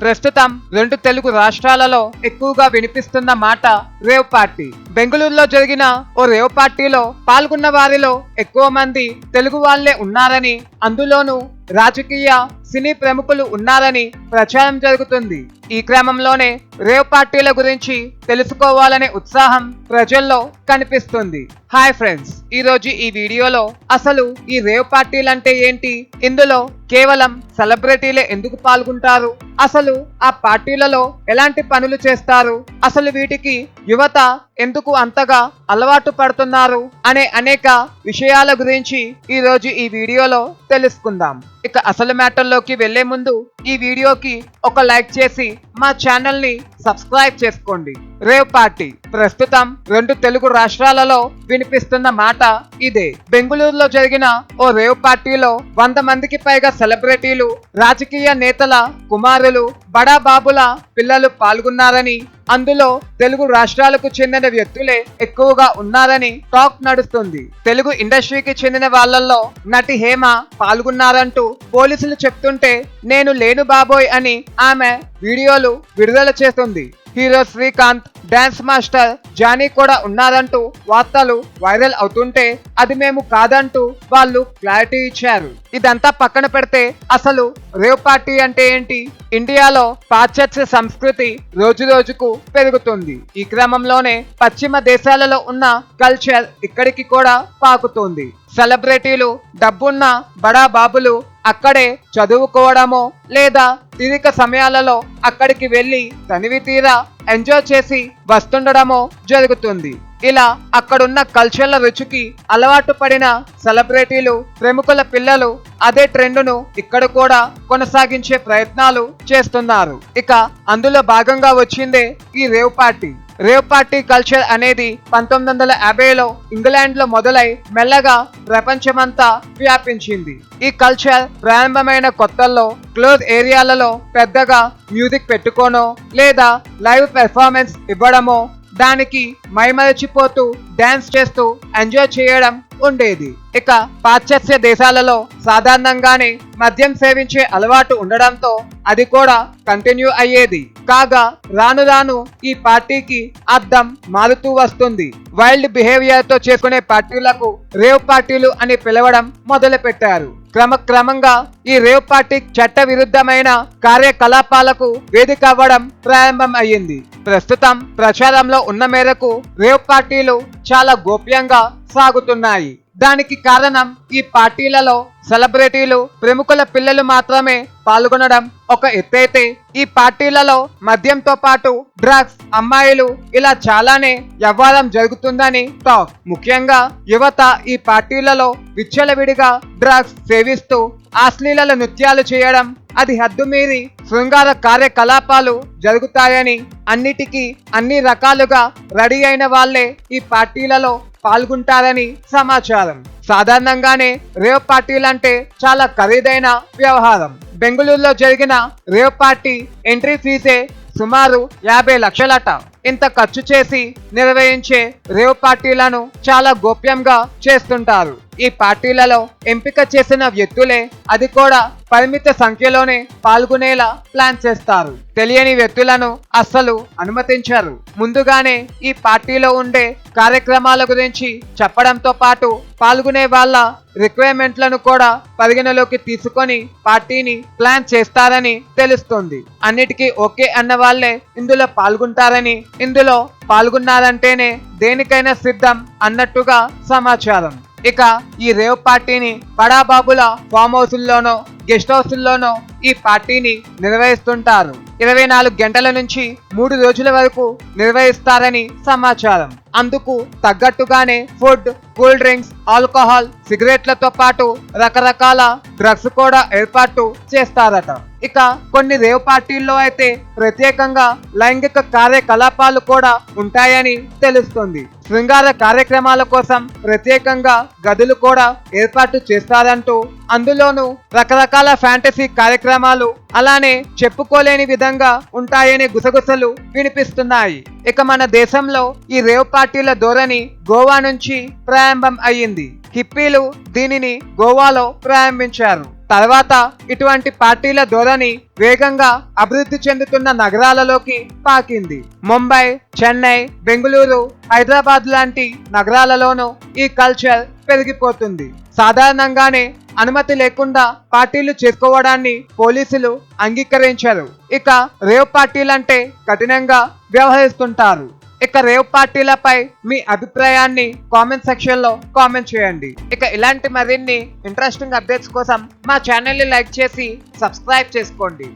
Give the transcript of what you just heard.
ప్రస్తుతం రెండు తెలుగు రాష్ట్రాలలో ఎక్కువగా వినిపిస్తున్న మాట రేవ్ పార్టీ. బెంగళూరులో జరిగిన ఓ రేవ్ పార్టీలో పాల్గొన్న వారిలో ఎక్కువ మంది తెలుగు వాళ్ళే ఉన్నారని అందులోనూ రాజకీయ సినీ ప్రముఖులు ఉన్నారని ప్రచారం జరుగుతుంది. ఈ క్రమంలోనే రేవ్ పార్టీల గురించి తెలుసుకోవాలనే ఉత్సాహం ప్రజల్లో కనిపిస్తుంది. హాయ్ ఫ్రెండ్స్ ఈ రోజు ఈ వీడియోలో అసలు ఈ రేవ్ పార్టీలంటే ఏంటి? ఇందులో కేవలం సెలబ్రిటీలే ఎందుకు పాల్గొంటారు? అసలు ఆ పార్టీలలో ఎలాంటి పనులు చేస్తారు? అసలు వీటికి యువత ఎందుకు అంతగా అలవాటు పడుతున్నారు? అనే అనేక విషయాల గురించి ఈ రోజు ఈ వీడియోలో తెలుసుకుందాం. ఇక అసలు మ్యాటర్లో మ్యాటర్లోకి వెళ్ళే ముందు ఈ వీడియోకి ఒక లైక్ చేసి మా ఛానల్ని సబ్స్క్రైబ్ చేసుకోండి. Rave party. ప్రస్తుతం రెండు తెలుగు రాష్ట్రాలలో వినిపిస్తున్న మాట ఇదే. బెంగళూరులో జరిగిన ఓ రేవ్ పార్టీలో వంద మందికి పైగా సెలబ్రిటీలు రాజకీయ నేతల కుమారులు బడా బాబుల పిల్లలు పాల్గొన్నారని అందులో తెలుగు రాష్ట్రాలకు చెందిన వ్యక్తులే ఎక్కువగా ఉన్నారని టాక్ నడుస్తుంది. తెలుగు ఇండస్ట్రీకి చెందిన వాళ్ళల్లో నటి హేమ పాల్గొన్నారంటూ పోలీసులు చెప్తుంటే నేను లేను బాబోయ్ అని ఆమె వీడియోలు విడుదల చేస్తుంది. Hero Srikanth dance master Jani కూడా ఉన్నారంటూ వార్తలు వైరల్ అవుతుంటే అది మేము కాదంటూ వాళ్ళు క్లారిటీ ఇచ్చారు. ఇదంతా పక్కన పెడితే అసలు రేవ్ పార్టీ అంటే ఏంటి? ఇండియాలో పాశ్చాత్య సంస్కృతి రోజు రోజుకు పెరుగుతుంది. ఈ క్రమంలోనే పశ్చిమ దేశాలలో ఉన్న కల్చర్ ఇక్కడికి కూడా పాకుతుంది. సెలబ్రిటీలు డబ్బున్న బడా బాబులు అక్కడే చదువుకోవడమో లేదా తీరిక సమయాలలో అక్కడికి వెళ్ళి తనివి తీరా ఎంజాయ్ చేసి వస్తుండడమో జరుగుతుంది. ఇలా అక్కడున్న కల్చర్ల రుచికి అలవాటు పడిన సెలబ్రిటీలు ప్రముఖుల పిల్లలు అదే ట్రెండును ఇక్కడ కూడా కొనసాగించే ప్రయత్నాలు చేస్తున్నారు. ఇక అందులో భాగంగా వచ్చిందే ఈ rave party. Rave party culture అనేది పంతొమ్మిది వందల యాభైలో ఇంగ్లాండ్లో మొదలై మెల్లగా ప్రపంచమంతా వ్యాపించింది. ఈ కల్చర్ ప్రారంభమైన కొత్తల్లో క్లోజ్ ఏరియాలలో పెద్దగా మ్యూజిక్ పెట్టుకోనో లేదా లైవ్ పెర్ఫార్మెన్స్ ఇవ్వడమో దానికి మైమరచిపోతూ డ్యాన్స్ చేస్తూ ఎంజాయ్ చేయడం ఉండేది. ఇక పాశ్చాత్య దేశాలలో సాధారణంగానే మద్యం సేవించే అలవాటు ఉండడంతో అది కూడా కంటిన్యూ అయ్యేది. కాగా రాను రాను ఈ పార్టీకి అర్థం మారుతూ వస్తుంది. వైల్డ్ బిహేవియర్తో చేసుకునే పార్టీలకు రేవ్ పార్టీలు అని పిలవడం మొదలు పెట్టారు క్రమక్రమంగా ఈ రేవ్ పార్టీ చట్ట విరుద్ధమైన కార్యకలాపాలకు వేదిక అవ్వడం ప్రారంభం అయ్యింది ప్రస్తుతం ప్రచారంలో ఉన్న మేరకు రేవ్ పార్టీలు చాలా గోప్యంగా సాగుతున్నాయి. దానికి కారణం ఈ పార్టీలలో సెలబ్రిటీలు ప్రముఖుల పిల్లలు మాత్రమే పాల్గొనడం ఒక ఎత్తైతే. ఈ పార్టీలలో మద్యంతో పాటు డ్రగ్స్ అమ్మాయిలు ఇలా చాలానే వ్యవహారం జరుగుతుందని టాక్. ముఖ్యంగా యువత ఈ పార్టీలలో విచ్చలవిడిగా డ్రగ్స్ సేవిస్తూ అశ్లీల నృత్యాలు చేయడం అది హద్దుమీరి శృంగార కార్యకలాపాలు జరుగుతాయని అన్నిటికీ అన్ని రకాలుగా రెడీ అయిన వాళ్ళే ఈ పార్టీలలో పాల్గొంటారని సమాచారం. సాధారణంగానే రేవ్ పార్టీలంటే చాలా ఖరీదైన వ్యవహారం. బెంగళూరులో జరిగిన రేవ్ పార్టీ ఎంట్రీ ఫీజే సుమారు యాభై లక్షలట. ఇంత ఖర్చు చేసి నిర్వహించే రేవ్ పార్టీలను చాలా గోప్యంగా చేస్తుంటారు. ఈ పార్టీలలో ఎంపిక చేసిన వ్యక్తులే అది కూడా పరిమిత సంఖ్యలోనే పాల్గొనేలా ప్లాన్ చేస్తారు. తెలియని వ్యక్తులను అస్సలు అనుమతించారు. ముందుగానే ఈ పార్టీలో ఉండే కార్యక్రమాల గురించి చెప్పడంతో పాటు పాల్గొనే వాళ్ళ రిక్వైర్మెంట్లను కూడా పరిగణలోకి తీసుకొని పార్టీని ప్లాన్ చేస్తారని తెలుస్తుంది. అన్నిటికీ ఓకే అన్న వాళ్ళే ఇందులో పాల్గొంటారని ఇందులో పాల్గొన్నారంటేనే దేనికైనా సిద్ధం అన్నట్టుగా సమాచారం. ఇక ఈ రేవ్ పార్టీని బడాబాబుల ఫామ్ హౌసుల్లోనో గెస్ట్ హౌసుల్లోనో ఈ పార్టీని నిర్వహిస్తుంటారు. ఇరవై నాలుగు గంటల నుంచి మూడు రోజుల వరకు నిర్వహిస్తారని సమాచారం. అందుకు తగ్గట్టుగానే ఫుడ్ కూల్ డ్రింక్స్ ఆల్కహాల్ సిగరెట్లతో పాటు రకరకాల డ్రగ్స్ కూడా ఏర్పాటు చేస్తారట. ఇక కొన్ని రేవ్ పార్టీల్లో అయితే ప్రత్యేకంగా లైంగిక కార్యకలాపాలు కూడా ఉంటాయని తెలుస్తుంది. శృంగార కార్యక్రమాల కోసం ప్రత్యేకంగా గదులు కూడా ఏర్పాటు చేస్తారంటూ అందులోనూ రకరకాల ఫ్యాంటసీ కార్యక్రమాలు అలానే చెప్పుకోలేని విధంగా ఉంటాయనే గుసగుసలు వినిపిస్తున్నాయి. ఇక మన దేశంలో ఈ రేవ్ పార్టీల ధోరణి గోవా నుంచి ప్రారంభం అయ్యింది. హిప్పీలు దీనిని గోవాలో ప్రారంభించారు. తర్వాత ఇటువంటి పార్టీల ధోరణి వేగంగా అభివృద్ధి చెందుతున్న నగరాలలోకి పాకింది. ముంబై చెన్నై బెంగళూరు హైదరాబాద్ లాంటి నగరాలలోనూ ఈ కల్చర్ పెరిగిపోతుంది. సాధారణంగానే అనుమతి లేకుండా పార్టీలు చేసుకోవడాన్ని పోలీసులు అంగీకరించారు. ఇక రేవ్ పార్టీలంటే కఠినంగా వ్యవహరిస్తుంటారు. ఇక రేవ్ పార్టీలపై మీ అభిప్రాయాన్ని కామెంట్ సెక్షన్లో కామెంట్ చేయండి. ఇక ఇలాంటి మరిన్ని ఇంట్రెస్టింగ్ అప్డేట్స్ కోసం మా ఛానల్ని లైక్ చేసి సబ్స్క్రైబ్ చేసుకోండి.